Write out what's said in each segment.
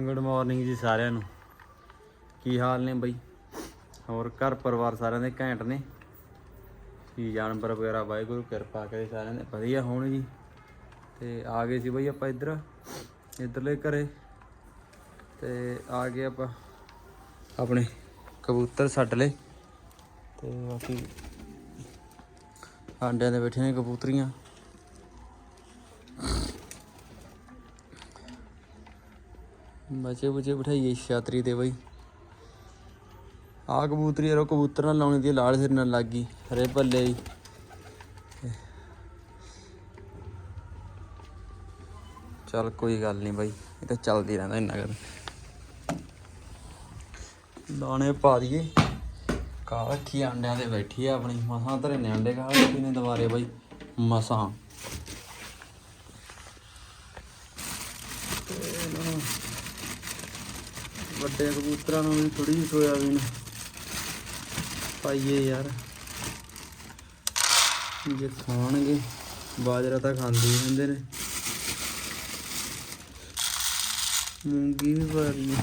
Good morning ਜੀ ਸਾਰਿਆਂ ਨੂੰ। ਕੀ ਹਾਲ ਨੇ ਬਈ? ਹੋਰ ਘਰ ਪਰਿਵਾਰ ਸਾਰਿਆਂ ਦੇ ਘੈਂਟ ਨੇ? ਕੀ ਜਾਨਵਰ ਵਗੈਰਾ, ਵਾਹਿਗੁਰੂ ਕਿਰਪਾ ਕਰੇ ਸਾਰਿਆਂ ਦੇ। ਵਧੀਆ ਹੋਣ ਜੀ। ਤੇ ਆ ਗਏ ਸੀ ਬਈ ਆਪਾਂ ਇੱਧਰ, ਇੱਧਰਲੇ ਘਰੇ। ਤੇ ਆ ਗਏ ਆਪਾਂ ਆਪਣੇ ਕਬੂਤਰ ਛੱਡ ਲਏ। ਤੇ ਬਾਕੀ ਆਂਡਿਆਂ ਦੇ ਬੈਠੇ ਨੇ ਕਬੂਤਰੀਆਂ। ਬਚੇ ਬਚੇ ਬਿਠਾਈਏ ਛਾਤਰੀ ਤੇ ਬਈ। ਆ ਕਬੂਤਰੀ ਯਾਰੋ ਕਬੂਤਰ ਨਾਲ ਲਾਉਣੀ ਦੀ ਲਾਲ ਸਿਰ ਨਾਲ ਲੱਗ ਗਈ, ਹਰੇ ਭੱਲੇ ਜੀ ਚੱਲ ਕੋਈ ਗੱਲ ਨਹੀਂ ਬਾਈ, ਇਹ ਤਾਂ ਚੱਲਦੀ ਰਹਿੰਦਾ ਇੰਨਾ ਕਰ ਦਾਣੇ ਪਾ ਦਈਏ। ਕਾਹ ਰੱਖੀ ਆਂਡਿਆਂ ਤੇ ਬੈਠੀ ਆ ਆਪਣੀ, ਮਸਾਂ ਧਰੇ ਨੇ ਆਂਡੇ ਕਾਹ ਰੱਖੀ ਨੇ ਦੁਬਾਰੇ ਬਾਈ? ਮਸਾਂ ਤੇ ਇਹਨਾਂ ਨੂੰ ਵੱਡੇ ਕਬੂਤਰਾਂ ਨੂੰ ਵੀ ਥੋੜੀ ਜਿਹੀ ਸੋਇਆਬੀਨ ਪਾਈਏ ਯਾਰ। ਜੇ ਖਾਣਗੇ, ਬਾਜਰਾ ਤਾਂ ਖਾਂਦੇ ਹੀ ਹੁੰਦੇ ਨੇ। ਮੂੰਗੀ ਵੀ ਪਾ ਰਹੀ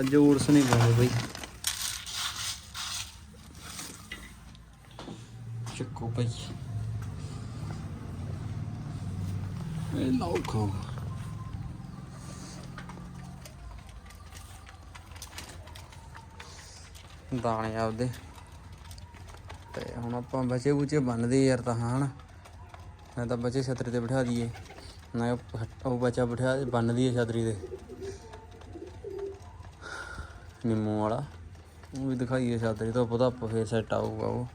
ਅੱਜ ਓਟਸ ਨਹੀਂ ਪਾਉਂਦੇ ਬਈ। ਚੱਕੋ ਭਾਈ। ਇਹ ਲਾਓ ਖਾਓ ਦਾਣੇ ਆਪਦੇ। ਤੇ ਹੁਣ ਆਪਾਂ ਬਚੇ ਬੂਚੇ ਬੰਨਦੇ ਯਾਰ ਤਾਂ ਹਣ ਨਾ ਤਾਂ ਬਚੇ ਛਤਰੀ ਤੇ ਬਿਠਾ ਦਈਏ, ਨਾ ਉਹ ਬਚਾ ਬਿਠਾ ਬੰਨ ਦਈਏ ਛਤਰੀ ਤੇ। ਨਿੰਮੂ ਵਾਲਾ, ਉਹ ਵੀ ਦਿਖਾਈਏ ਛਤਰੀ ਤੋਂ ਪਤਾ ਆਪਾਂ ਫੇਰ ਸੈੱਟ ਆਊਗਾ ਉਹ।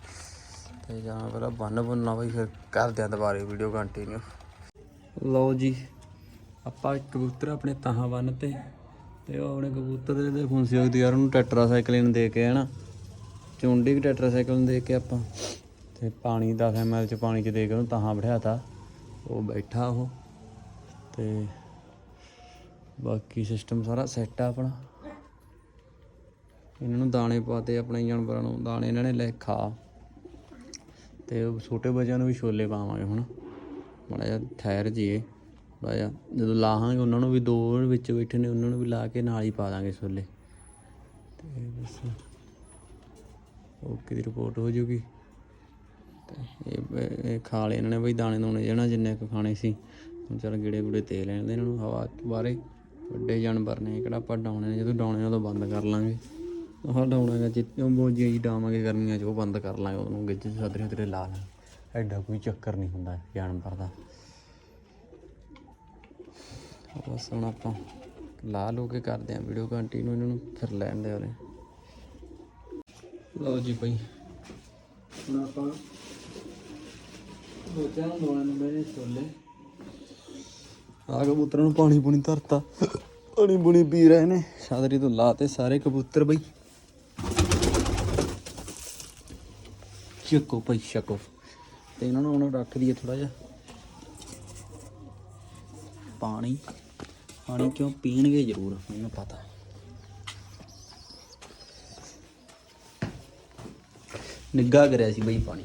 ਤੇ ਜਾਂ ਪਹਿਲਾਂ ਬੰਨ ਬੰਨਣਾ ਬਈ, ਫਿਰ ਕਰਦੇ ਆ ਦੁਬਾਰੇ ਵੀਡੀਓ ਕੰਟੀਨਿਊ ਲਓ ਜੀ, ਆਪਾਂ ਕਬੂਤਰ ਆਪਣੇ ਤਾਹਾਂ ਬੰਨ ਤੇ ਤੇ ਉਹ ਆਪਣੇ ਕਬੂਤਰ ਦੇ ਦੇ ਫੁੰਸੀ ਦੀ ਯਾਰ ਉਹਨੂੰ ਟੈਟਰਾਸਾਈਕਲਿਨ ਦੇ ਕੇ ਹਨਾ। ਚੁੰਡੀ ਵੀ ਟੈਟਰਾਸਾਈਕਲਿਨ ਦੇ ਕੇ ਆਪਾਂ। ਤੇ ਪਾਣੀ 10 ml ਚ ਪਾਣੀ ਚ ਦੇ ਕੇ ਉਹਨੂੰ ਤਾਹਾਂ ਬਿਠਾਤਾ। ਉਹ ਬੈਠਾ ਉਹ। ਤੇ ਬਾਕੀ ਸਿਸਟਮ ਸਾਰਾ ਸੈੱਟ ਆ ਆਪਣਾ। ਇਹਨਾਂ ਨੂੰ ਦਾਣੇ ਪਾਤੇ ਆਪਣੇ ਜਾਨਵਰਾਂ ਨੂੰ। ਦਾਣੇ ਇਹਨਾਂ ਨੇ ਲੈ ਖਾ। ਤੇ ਛੋਟੇ ਬੱਚਿਆਂ ਨੂੰ ਵੀ ਛੋਲੇ ਪਾਵਾਂਗੇ ਹੁਣ। ਮਾੜਾ ਜਿਹਾ ਠਹਿਰ ਜੀਏ ਮਾੜਾ ਜਿਹਾ ਜਦੋਂ ਲਾਹਾਂਗੇ, ਉਹਨਾਂ ਨੂੰ ਵੀ ਦੋ ਵਿੱਚ ਬੈਠੇ ਨੇ, ਉਹਨਾਂ ਨੂੰ ਵੀ ਲਾ ਕੇ ਨਾਲ ਹੀ ਪਾ ਦਾਂਗੇ ਛੋਲੇ। ਤੇ ਬਸ। ਓਕੇ ਦੀ ਰਿਪੋਰਟ ਹੋ ਜੂਗੀ। ਤੇ ਇਹ ਖਾ ਲਏ ਇਹਨਾਂ ਨੇ ਬਈ, ਦਾਣੇ ਦੋਣੇ ਜਿਹੜਾ ਜਿੰਨੇ ਕੁ ਖਾਣੇ ਸੀ। ਹੁਣ ਚੱਲ ਗਿੜੇ ਗੁੜੇ ਤੇ ਲੈਣ ਦੇ ਇਹਨਾਂ ਨੂੰ, ਹਵਾ ਬਾਰੇ। ਵੱਡੇ ਜਾਨਵਰ ਨੇ, ਕਿਹੜਾ ਆਪਾਂ ਡਾਉਣੇ ਨੇ ਜਦੋਂ ਡਾਉਣੇ ਉਦੋਂ ਬੰਦ ਕਰ ਲਾਂਗੇ। ਉਹ ਡਾਉਣਾਗਾ ਜਿੱਤੋਂ ਬੋਝੀਆਂ ਜੀ ਡਾਵਾਂਗੇ ਗਰਮੀਆਂ 'ਚ, ਉਹ ਬੰਦ ਕਰ ਲਾਂਗੇ। ਉਹਨੂੰ ਗਿੱਜ ਸਦਰੇ ਸਦਰੇ ਲਾ ਲਾਂ। ਐਡਾ ਕੋਈ ਚੱਕਰ ਨਹੀਂ ਹੁੰਦਾ ਜਾਨਵਰ ਦਾ। ਬਸ ਹੁਣ ਆਪਾਂ ਲਾ ਲੋ ਕੇ ਕਰਦੇ ਆਂ ਵੀਡੀਓ ਕੰਟੀਨਿਊ ਇਹਨਾਂ ਨੂੰ, ਫਿਰ ਲੈਣ ਦੇ ਉਹਨੇ ਲਓ ਜੀ ਭਾਈ ਹੁਣ ਆਪਾਂ ਬੱਚਿਆਂ ਨੂੰ ਦੋਣੇ ਨੂੰ ਮੇਰੇ ਛੋਲੇ। ਆ ਕਬੂਤਰਾਂ ਨੂੰ ਪਾਣੀ ਪੂਣੀ ਧਰਤਾ। ਪਾਣੀ ਪੂਣੀ ਪੀ ਰਹੇ ਨੇ। ਛਾਦਰੀ ਤੋਂ ਲਾਤੇ ਸਾਰੇ ਕਬੂਤਰ ਬਈ। ਚੱਕੋ ਭਾਈ, ਚੱਕੋ। ਤੇ ਇਹਨਾਂ ਨੂੰ ਹੁਣ ਰੱਖ ਦਈਏ ਥੋੜਾ ਜਿਹਾ। ਪਾਣੀ। ਪਾਣੀ ਕਿਉਂ ਪੀਣਗੇ ਜ਼ਰੂਰ ਮੈਨੂੰ ਪਤਾ। ਨਿੱਗਾ ਕਰਿਆ ਸੀ ਬਈ ਪਾਣੀ।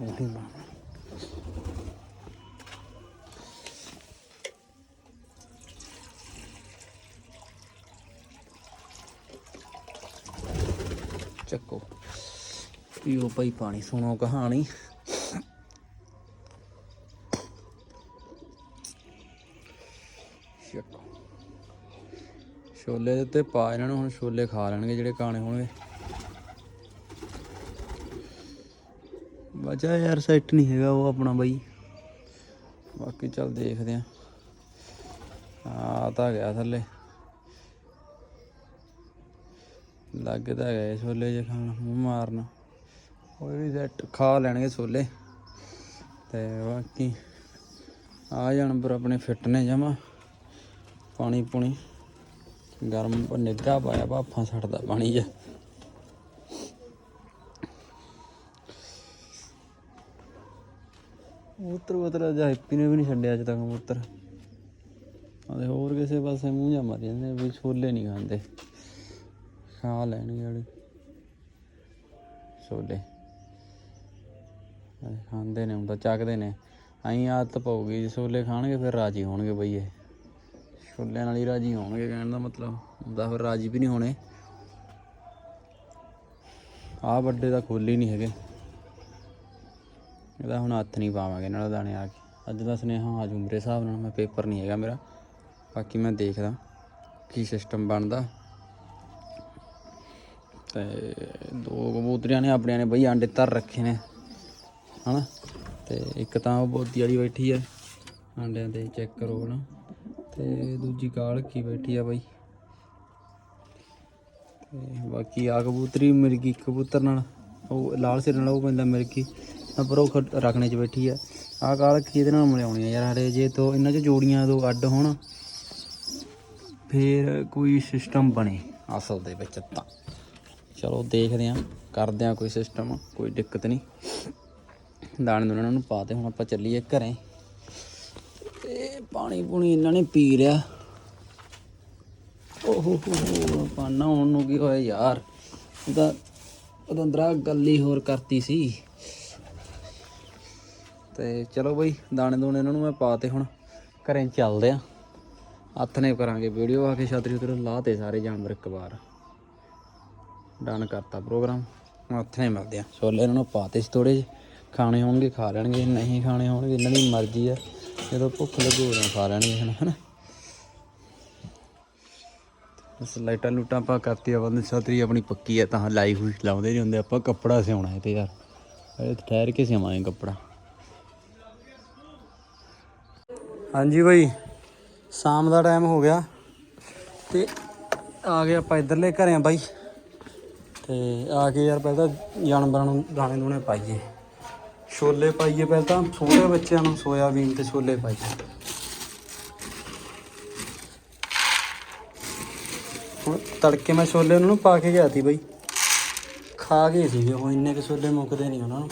ਉਹੀ ਚੱਕੋ। ਪੀਓ ਭਾਈ ਪਾਣੀ ਸੁਣੋ ਕਹਾਣੀ। ਛੋਲੇ ਦੇ ਉੱਤੇ ਪਾ ਇਹਨਾਂ ਨੂੰ, ਹੁਣ ਛੋਲੇ ਖਾ ਲੈਣਗੇ ਜਿਹੜੇ ਕਾਣੇ ਹੋਣਗੇ। ਵਜਾ ਯਾਰ ਸੈੱਟ ਨਹੀਂ ਹੈਗਾ ਉਹ ਆਪਣਾ ਬਾਈ। ਬਾਕੀ ਚੱਲ ਦੇਖਦੇ ਆ ਆ ਤਾਂ ਗਿਆ ਥੱਲੇ। ਲੱਗਦਾ ਗਏ ਛੋਲੇ ਜੇ ਖਾਣ, ਮੂੰਹ ਮਾਰਨ। ਉਹ ਵੀ ਸੈੱਟ ਖਾ ਲੈਣਗੇ ਛੋਲੇ। ਤੇ ਬਾਕੀ ਆ ਜਾਨਵਰ ਆਪਣੇ ਫਿੱਟ ਨੇ ਜਮਾ। ਪਾਣੀ ਪੁਣੀ ਗਰਮ ਨਿੱਘਾ ਪਾਇਆ, ਭਾਫਾਂ ਛੱਡਦਾ ਪਾਣੀ 'ਚ ਕਬੂਤਰ ਕਬੂਤਰ ਜਾਂ ਹੈਪੀ ਨੇ ਵੀ ਨਹੀਂ ਛੱਡਿਆ ਅੱਜ ਤੱਕ ਕਬੂਤਰ। ਆਦੇ ਹੋਰ ਕਿਸੇ ਪਾਸੇ ਮੂੰਹ ਜਾ ਮਾਰੀ ਜਾਂਦੇ ਵੀ ਛੋਲੇ ਨਹੀਂ ਖਾਂਦੇ। ਖਾ ਲੈਣਗੇ ਵਾਲੇ। ਛੋਲੇ। ਖਾਂਦੇ ਨੇ ਹੁਣ ਤਾਂ, ਚੱਕਦੇ ਨੇ। ਆਈ ਆਦਤ ਪਊਗੀ ਜੇ ਛੋਲੇ ਖਾਣਗੇ, ਫਿਰ ਰਾਜੀ ਹੋਣਗੇ ਬਈ ਇਹ। ਛੋਲਿਆਂ ਨਾਲ ਹੀ ਰਾਜੀ ਹੋਣਗੇ ਕਹਿਣ ਦਾ ਮਤਲਬ। ਹੁੰਦਾ ਫਿਰ ਰਾਜੀ ਵੀ ਨਹੀਂ ਹੋਣੇ। ਆਹ ਵੱਡੇ ਤਾਂ ਖੋਲੇ ਨਹੀਂ ਹੈਗੇ। ਇਹਦਾ ਹੁਣ ਹੱਥ ਨਹੀਂ ਪਾਵਾਂਗੇ ਨਾਲ ਦਾਣੇ ਆ ਕੇ। ਅੱਜ ਦਾ ਸੁਨੇਹਾ ਆਜੂ ਮੇਰੇ ਹਿਸਾਬ ਨਾਲ, ਮੈਂ ਪੇਪਰ ਨਹੀਂ ਹੈਗਾ ਮੇਰਾ। ਬਾਕੀ ਮੈਂ ਦੇਖਦਾ ਕੀ ਸਿਸਟਮ ਬਣਦਾ। ਤੇ ਦੋ ਕਬੂਤਰੀਆਂ ਨੇ ਆਪਣਿਆਂ ਨੇ ਬਈ ਆਂਡੇ ਧਰ ਰੱਖੇ ਨੇ। ਹਨਾ? ਤੇ ਇੱਕ ਤਾਂ ਉਹ ਬੋਦੀ ਵਾਲੀ ਬੈਠੀ ਆ। ਆਂਡਿਆਂ ਤੇ ਚੈੱਕ ਕਰੋ ਹਨਾ। ਤੇ ਦੂਜੀ ਕਾਲ ਰੱਖੀ ਬੈਠੀ ਆ ਬਾਈ। ਤੇ ਬਾਕੀ ਆ ਕਬੂਤਰੀ ਮਿਰਗੀ ਕਬੂਤਰ ਨਾਲ, ਉਹ ਲਾਲ ਸਿਰ ਨਾਲ ਉਹ ਪੈਂਦਾ ਮਿਰਗੀ ਤਾਂ ਪਰ ਉਹ ਖ- ਰੱਖਣੇ 'ਚ ਬੈਠੀ ਆ। ਆ ਕਾਲ ਕੀ ਇਹਦੇ ਨਾਲ ਮਿਲਾਉਣੀ ਆ ਯਾਰ ਹਰੇ ਜੇ ਤੋਂ ਇਹਨਾਂ 'ਚ ਜੋੜੀਆਂ ਤੋਂ ਅੱਡ ਹੋਣ, ਫੇਰ ਕੋਈ ਸਿਸਟਮ ਬਣੇ ਅਸਲ ਦੇ ਵਿੱਚ ਤਾਂ। ਚਲੋ ਦੇਖਦੇ ਆਂ, ਕਰਦੇ ਆਂ ਕੋਈ ਸਿਸਟਮ ਕੋਈ ਦਿੱਕਤ ਨਹੀਂ। ਦਾਣੇ ਦੁਣੇ ਉਹਨਾਂ ਨੂੰ ਪਾ ਤੇ ਹੁਣ ਆਪਾਂ ਚੱਲੀਏ ਘਰੇ। ਪਾਣੀ ਪੂਣੀ ਇਹਨਾਂ ਨੇ ਪੀ ਲਿਆ। ਓਹੋ ਹੋ ਹੋ, ਪਾਣਾ ਹੁਣ ਨੂੰ ਕੀ ਹੋਇਆ ਯਾਰ। ਉਹਦਾ ਉਹਦਾ ਅੰਦਰਾ ਗੱਲ ਹੀ ਹੋਰ ਕਰਤੀ ਸੀ। ਤੇ ਚਲੋ ਬਈ, ਦਾਣੇ ਦੂਣੇ ਇਹਨਾਂ ਨੂੰ ਮੈਂ ਪਾਤੇ ਹੁਣ ਘਰੇ ਚੱਲਦੇ ਆ। ਹੱਥ ਨੇ ਕਰਾਂਗੇ ਵੀਡੀਓ, ਆ ਕੇ ਛਤਰੀ ਉਤਰ ਲਾਤੇ ਸਾਰੇ ਜਾਨਵਰ ਇੱਕ ਵਾਰ। ਡਨ ਕਰਤਾ ਪ੍ਰੋਗਰਾਮ ਹੁਣ ਹੱਥ ਨੇ ਮਿਲਦੇ ਆ। ਛੋਲੇ ਇਹਨਾਂ ਨੂੰ ਪਾਤੇ ਸੀ ਥੋੜੇ ਜਿਹੇ। ਖਾਣੇ ਹੋਣਗੇ, ਖਾ ਲੈਣਗੇ, ਨਹੀਂ ਖਾਣੇ ਹੋਣਗੇ, ਇਹਨਾਂ ਦੀ ਮਰਜ਼ੀ ਆ। ਜਦੋਂ ਭੁੱਖ ਲੱਗੂ ਉਦੋਂ ਖਾ ਲੈਣਗੇ ਹੁਣ ਹਨਾ? ਬਸ ਲਾਈਟਾਂ ਲੂਟਾਂ ਆਪਾਂ ਕਰਤੀ ਆ ਬੰਦ ਛਤਰੀ ਆਪਣੀ ਪੱਕੀ ਆ, ਤਾਂ ਲਾਈ ਹੋਈ ਲਾਉਂਦੇ ਨਹੀਂ ਹੁੰਦੇ, ਆਪਾਂ ਕੱਪੜਾ ਸਿਉਣਾ ਹੈ ਤੇ ਯਾਰ। ਇਹ ਠਹਿਰ ਕੇ ਸਿਵਾਂਗੇ ਕੱਪੜਾ। ਹਾਂਜੀ ਬਾਈ, ਸ਼ਾਮ ਦਾ ਟਾਈਮ ਹੋ ਗਿਆ ਤੇ ਆ ਗਏ ਆਪਾਂ ਇਧਰਲੇ ਘਰੇ ਆ ਬਾਈ। ਤੇ ਆ ਕੇ ਯਾਰ ਪਹਿਲਾਂ ਜਾਨਵਰਾਂ ਨੂੰ ਦਾਣੇ ਦੂਣੇ ਪਾਈਏ। ਛੋਲੇ ਪਾਈਏ ਪਹਿਲਾਂ ਤਾਂ ਛੋਟੇ ਬੱਚਿਆਂ ਨੂੰ ਸੋਇਆਬੀਨ ਤੇ ਛੋਲੇ ਪਾਈਏ। ਹੁਣ ਤੜਕੇ ਮੈਂ ਛੋਲੇ ਉਹਨਾਂ ਨੂੰ ਪਾ ਕੇ ਗਿਆ ਸੀ ਬਈ। ਖਾ ਗਏ ਸੀਗੇ ਉਹ ਇੰਨੇ ਕੁ ਛੋਲੇ ਮੁੱਕਦੇ ਨਹੀਂ ਉਹਨਾਂ ਨੂੰ।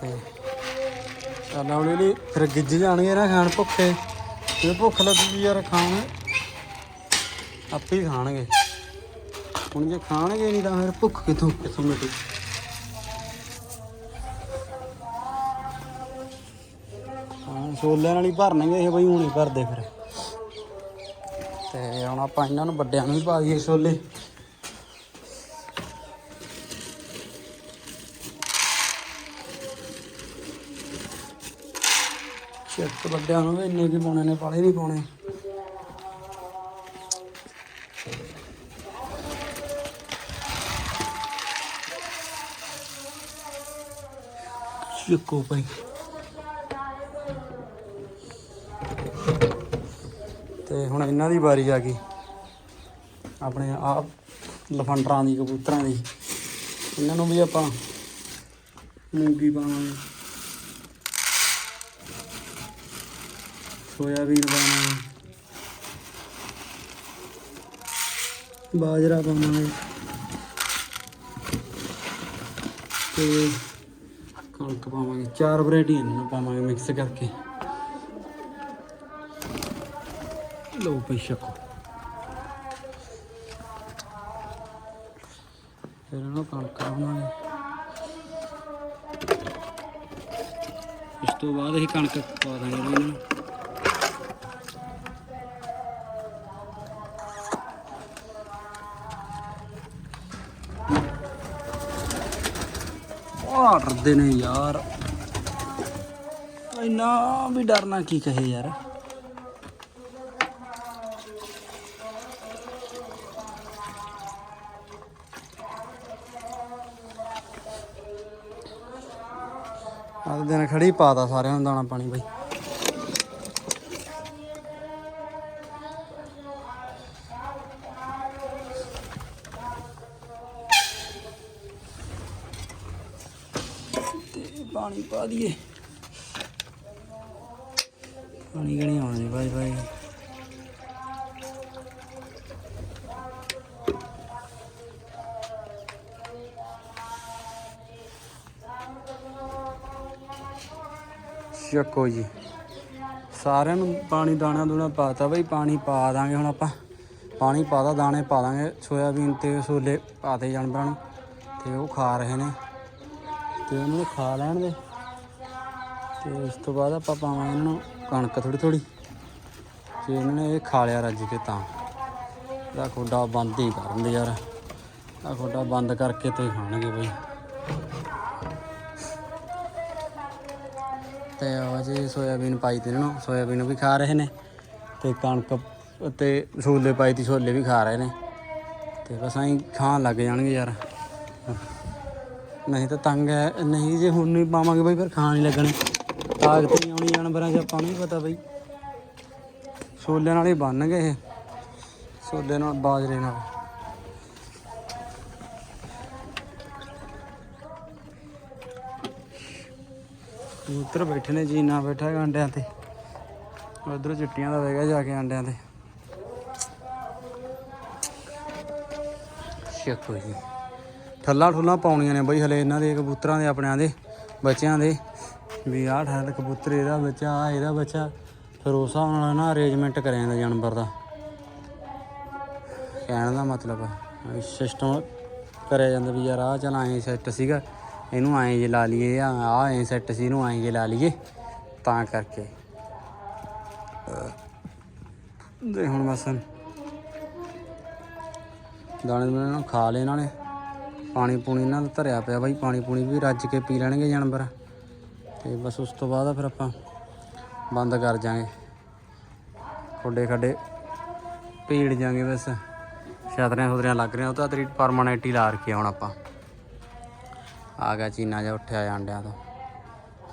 ਤੇ ਚੱਲ ਹੌਲੀ ਹੌਲੀ ਫਿਰ ਗਿੱਜ ਜਾਣਗੇ ਨਾ ਖਾਣ ਭੁੱਖੇ। ਜੇ ਭੁੱਖ ਲੱਗੀ ਯਾਰ ਖਾਣ, ਆਪੇ ਹੀ ਖਾਣਗੇ। ਹੁਣ ਜੇ ਖਾਣਗੇ ਨਹੀਂ ਤਾਂ ਫਿਰ ਭੁੱਖ ਕਿੱਥੋਂ ਕਿੱਥੋਂ ਮਿਟੂ ਛੋਲਿਆਂ ਨਾਲ ਹੀ ਭਰਨਗੇ ਇਹ ਬਈ ਹੁਣ ਭਰਦੇ ਫਿਰ। ਤੇ ਹੁਣ ਆਪਾਂ ਇਹਨਾਂ ਨੂੰ ਵੱਡਿਆਂ ਨੂੰ ਵੀ ਪਾ ਦਈਏ ਛੋਲੇ। ਚਿੱਤ ਵੱਡਿਆਂ ਨੂੰ ਵੀ ਇੰਨੇ ਕੀ ਪਾਉਣੇ ਨੇ, ਪਾਲੇ ਨਹੀਂ ਪਾਉਣੇ। ਚੱਕੋ ਭਾਈ। ਤੇ ਹੁਣ ਇਹਨਾਂ ਦੀ ਵਾਰੀ ਆ ਗਈ। ਆਪਣੇ ਆਪ ਲਫੰਡਰਾਂ ਦੀ, ਕਬੂਤਰਾਂ ਦੀ। ਇਹਨਾਂ ਨੂੰ ਵੀ ਆਪਾਂ ਮੂੰਗੀ ਪਾਵਾਂਗੇ। ਸੋਇਆਬੀਨ ਪਾਵਾਂਗੇ। ਬਾਜਰਾ ਪਾਵਾਂਗੇ। ਤੇ ਕਣਕ ਪਾਵਾਂਗੇ। ਚਾਰ ਵੈਰਾਈਟੀਆਂ ਇਹਨਾਂ ਨੂੰ ਪਾਵਾਂਗੇ ਮਿਕਸ ਕਰਕੇ। ਲਓ ਪਈ ਛਕੋ ਫਿਰ ਇਹਨੂੰ ਕਣਕ ਪਾਵਾਂਗੇ ਇਸ ਤੋਂ ਬਾਅਦ ਅਸੀਂ ਕਣਕ ਪਾ ਦਾਂਗੇ ਇਹਨਾਂ ਨੂੰ ਆ ਡਰਦੇ ਨੇ ਯਾਰ ਇੰਨਾ ਵੀ ਡਰਨਾ ਕੀ ਕਹੇ ਯਾਰ ਅੱਜ ਦਿਨ ਖੜੀ ਪਾਤਾ ਸਾਰਿਆਂ ਨੂੰ ਦਾਣਾ ਪਾਣੀ ਬਾਈ। ਤੇ ਪਾਣੀ ਪਾ ਦਈਏ। ਪਾਣੀ ਕਣੀ ਆਉਣਾ ਨਹੀਂ ਭਾਈ ਚੱਕੋ ਜੀ। ਸਾਰਿਆਂ ਨੂੰ ਪਾਣੀ ਦਾਣਾ ਦੂਣਾ ਪਾਤਾ ਬਈ, ਪਾਣੀ ਪਾ ਦਾਂਗੇ ਹੁਣ ਆਪਾਂ। ਪਾਣੀ ਪਾਦਾ ਦਾਣੇ ਪਾ ਦਾਂਗੇ। ਸੋਇਆਬੀਨ ਤੇ ਛੋਲੇ ਪਾਤੇ ਜਾਨਵਰਾਂ ਨੂੰ, ਤੇ ਉਹ ਖਾ ਰਹੇ ਨੇ। ਤੇ ਉਹਨਾਂ ਨੂੰ ਖਾ ਲੈਣ ਦੇ। ਤੇ ਉਸ ਤੋਂ ਬਾਅਦ ਆਪਾਂ ਪਾਵਾਂਗੇ ਇਹਨਾਂ ਨੂੰ ਕਣਕ ਥੋੜੀ ਥੋੜੀ ਜੇ ਇਹਨਾਂ ਨੇ ਇਹ ਖਾ ਲਿਆ ਰੱਜ ਕੇ ਤਾਂ। ਇਹਦਾ ਖੋਡਾ ਬੰਦ ਹੀ ਕਰਨ ਦੇ ਯਾਰ। ਆ ਖੋਡਾ ਬੰਦ ਕਰਕੇ ਤੇ ਖਾਣਗੇ ਬਈ। ਤੇ ਉਹ ਸੋਇਆਬੀਨ ਪਾਈ ਤੇ ਇਹਨਾਂ ਨੂੰ ਸੋਇਆਬੀਨ ਵੀ ਖਾ ਰਹੇ ਨੇ ਤੇ ਕਣਕ ਤੇ ਛੋਲੇ ਪਾਈ ਤੀ ਛੋਲੇ ਵੀ ਖਾ ਰਹੇ ਨੇ ਤੇ ਬਸ ਐਂ ਖਾਣ ਲੱਗ ਜਾਣਗੇ ਯਾਰ। ਨਹੀਂ ਤਾਂ ਤੰਗ ਹੈ, ਨਹੀਂ ਜੇ ਹੁਣ ਨਹੀਂ ਪਾਵਾਂਗੇ ਬਈ, ਫਿਰ ਖਾਣ ਨਹੀਂ ਲੱਗਣੇ। ਤਾਕਤ ਨਹੀਂ ਆਉਣੀ ਜਾਨਵਰਾਂ 'ਚ ਆਪਾਂ ਨੂੰ ਵੀ ਪਤਾ ਬਈ। ਛੋਲੇ ਨਾਲ ਹੀ ਬੰਨ ਗਏ ਇਹ ਛੋਲੇ ਨਾਲ, ਬਾਜਰੇ ਨਾਲ। ਕਬੂਤਰ ਬੈਠੇ ਨੇ ਜੀ ਨਾ ਬੈਠਾ ਹੈਗਾ ਅੰਡਿਆਂ ਤੇ। ਉਧਰ ਚਿੱਟੀਆਂ ਦਾ ਵੇਗਾ ਜਾ ਕੇ ਅੰਡਿਆਂ ਤੇ। ਸ਼ੱਕੋ ਜੀ ਠੱਲਾ ਠੁੱਲਾ ਪਾਉਣੀਆਂ ਨੇ ਬਈ ਹਲੇ ਇਹਨਾਂ ਦੇ, ਕਬੂਤਰਾਂ ਦੇ, ਆਪਣਿਆਂ ਦੇ, ਬੱਚਿਆਂ ਦੇ। ਵੀ ਆਹ ਠੱਲ ਕਬੂਤਰ ਇਹਦਾ ਬੱਚਾ ਆ ਇਹਦਾ ਬੱਚਾ। ਫਿਰ ਉਸ ਹਿਸਾਬ ਨਾਲ ਨਾ ਅਰੇਂਜਮੈਂਟ ਕਰਿਆ ਜਾਂਦਾ ਜਾਨਵਰ ਦਾ। ਕਹਿਣ ਦਾ ਮਤਲਬ ਸਿਸਟਮ ਕਰਿਆ ਜਾਂਦਾ ਵੀ ਯਾਰ ਆਹ ਚਲ ਐਂ ਸੈੱਟ ਸੀਗਾ। ਇਹਨੂੰ ਐਂ ਜੇ ਲਾ ਲਈਏ ਆ ਆ ਐਂ ਸੈੱਟ ਸੀ ਇਹਨੂੰ ਐਂ ਜੇ ਲਾ ਲਈਏ, ਤਾਂ ਕਰਕੇ। ਦੇ ਹੁਣ ਬਸ ਦਾਣੇ ਦੂਣੇ ਨੂੰ ਖਾ ਲਏ ਇਹਨਾਂ ਨੇ ਪਾਣੀ ਪੂਣੀ ਇਹਨਾਂ ਦਾ ਧਰਿਆ ਪਿਆ ਬਾਈ, ਪਾਣੀ ਪੂਣੀ ਵੀ ਰੱਜ ਕੇ ਪੀ ਲੈਣਗੇ ਜਾਨਵਰ। ਤੇ ਬਸ ਉਸ ਤੋਂ ਬਾਅਦ ਫਿਰ ਆਪਾਂ ਬੰਦ ਕਰ ਜਾਾਂਗੇ ਖੋਡੇ ਖੱਡੇ ਭੀੜ ਜਾਾਂਗੇ ਬਸ। ਛਤਰੀਆਂ ਛੁਤਰੀਆਂ ਲੱਗ ਰਹੀਆਂ, ਉਹ ਤਾਂ ਤੇਰੀ ਪਰਮਾਨੈਂਟ ਹੀ ਲਾ ਰੱਖੀ ਹੁਣ ਆਪਾਂ। ਆ ਗਿਆ ਚੀਨਾ ਜਿਹਾ ਉੱਠਿਆ ਆਂਡਿਆਂ ਤੋਂ।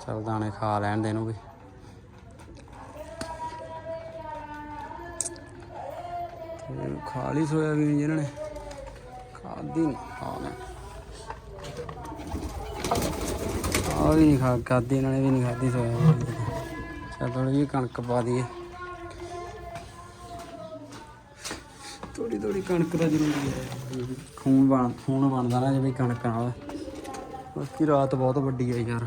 ਚਲ ਦਾਣੇ ਖਾ ਲੈਣ ਦੇ ਇਹਨੂੰ ਵੀ। ਖਾ ਲਈ ਸੋਇਆਬੀਨ ਜਿਹਨਾਂ ਨੇ। ਖਾਦੀ ਨਹੀਂ ਖਾ ਆ ਵੀ ਨਹੀਂ ਖਾ ਖਾਦੀ ਇਹਨਾਂ ਨੇ ਵੀ ਨਹੀਂ ਖਾਦੀ ਸੋਇਆਬੀਨ ਚਲ ਥੋੜੀ ਜਿਹੀ ਕਣਕ ਪਾ ਦਈਏ। ਥੋੜੀ ਥੋੜੀ ਕਣਕ ਦਾ ਜ਼ਰੂਰੀ ਹੈ। ਖੂਨ ਬਣ, ਖੂਨ ਬਣਦਾ ਨਾ ਜਿਵੇਂ ਕਣਕ ਨਾਲ। ਬਾਕੀ ਰਾਤ ਬਹੁਤ ਵੱਡੀ ਹੈ ਯਾਰ।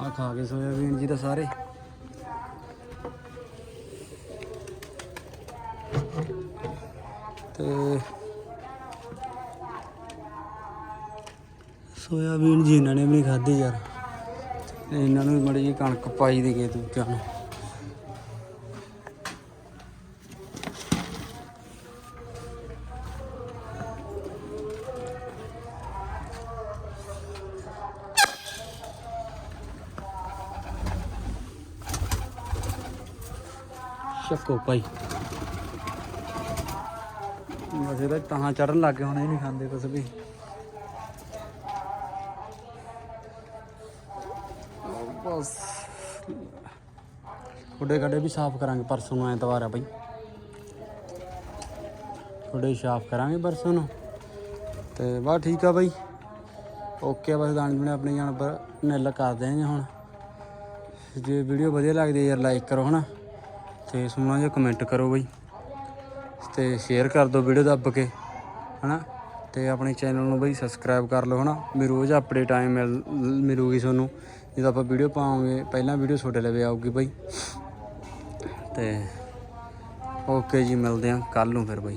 ਆ ਖਾ ਕੇ ਸੋਇਆਬੀਨ ਜੀ ਤਾਂ ਸਾਰੇ। ਤੇ ਸੋਇਆਬੀਨ ਜੀ ਇਹਨਾਂ ਨੇ ਵੀ ਨਹੀਂ ਖਾਧੀ ਯਾਰ। ਤੇ ਇਹਨਾਂ ਨੂੰ ਮੜੀ ਜੀ ਕਣਕ ਪਾਈ ਦੇ ਗਏ ਦੂਜਿਆਂ ਨੂੰ। ਸ਼ੱਕੋ ਭਾਈ। ਵੈਸੇ ਤਾਂ ਤਾਂ ਚੜਨ ਲੱਗ ਹੁਣ ਇਹ ਨਹੀਂ ਖਾਂਦੇ ਕੁਛ ਵੀ। ਬਸ। ਖੁੱਡੇ ਖੱਡੇ ਵੀ ਸਾਫ਼ ਕਰਾਂਗੇ ਪਰਸੋਂ ਨੂੰ ਐਤਵਾਰ ਆ ਬਈ। ਖੁੱਡੇ ਸਾਫ਼ ਕਰਾਂਗੇ ਪਰਸੋਂ ਨੂੰ। ਤੇ ਬਸ ਠੀਕ ਆ ਬਈ। ਓਕੇ ਬਸ ਦਾਣ ਦੂਣੇ ਆਪਣੇ ਜਾਨਵਰ ਨਿਲ ਕਰ ਦੇਣਗੇ ਹੁਣ। ਜੇ ਵੀਡੀਓ ਵਧੀਆ ਲੱਗਦੀ ਯਾਰ ਲਾਈਕ ਕਰੋ ਹਨਾ। ਤੇ ਸੋਹਣਾ ਜੇ ਕਮੈਂਟ ਕਰੋ ਬਈ। ਤੇ ਸ਼ੇਅਰ ਕਰ ਦਿਓ ਵੀਡੀਓ ਦੱਬ ਕੇ, ਹਨਾ। ਤੇ ਆਪਣੇ ਚੈਨਲ ਨੂੰ ਬਈ ਸਬਸਕ੍ਰਾਈਬ ਕਰ ਲਓ ਹਨਾ। ਵੀ ਰੋਜ਼ ਅਪਡੇਟ ਟਾਈਮ ਮਿਲ, ਮਿਲੂਗੀ ਤੁਹਾਨੂੰ। ਜਦੋਂ ਆਪਾਂ ਵੀਡੀਓ ਪਾਵਾਂਗੇ, ਪਹਿਲਾਂ ਵੀਡੀਓ ਤੁਹਾਡੇ ਲਵੇ ਆਊਗੀ ਬਾਈ। ਤੇ ਓਕੇ ਜੀ, ਮਿਲਦੇ ਹਾਂ ਕੱਲ ਨੂੰ ਫਿਰ ਬਾਈ।